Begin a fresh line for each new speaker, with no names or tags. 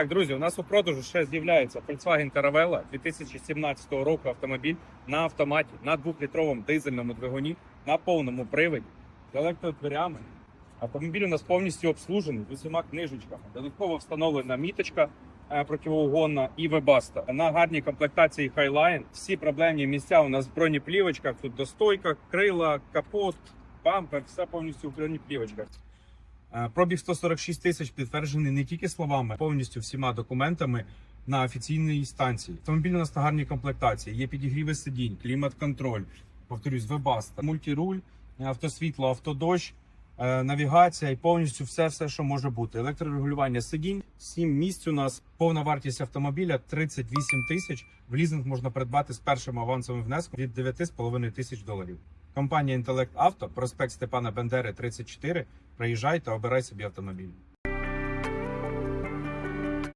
Так, друзі, у нас у продажу ще з'являється Volkswagen Caravella 2017 року автомобіль на автоматі, на двохлітровому дизельному двигуні, на повному приводі, з електродверями. Автомобіль у нас повністю обслужений з усіма книжечками. Додатково встановлена міточка е, противоугонна і вебаста. На гарній комплектації Highline. Всі проблемні місця у нас в бронеплівочках, тут достойка, крила, капот, бампер, все повністю в бронеплівочках. Е, Пробіг 146 тисяч підтверджений не тільки словами, повністю всіма документами на офіційній станції. Автомобіль у нас на гарній комплектації. Є підігріви сидінь, клімат-контроль, повторюсь, вебаста, мультируль, автосвітло, автодощ, е, навігація і повністю все, все, що може бути. Електрорегулювання сидінь, 7 місць у нас. Повна вартість автомобіля 38 тисяч. В лізинг можна придбати з першим авансовим внеском від 9,5 тисяч доларів. Компанія Інтелект Авто, проспект Степана Бендери, 34. Приїжджай та обирай собі автомобіль.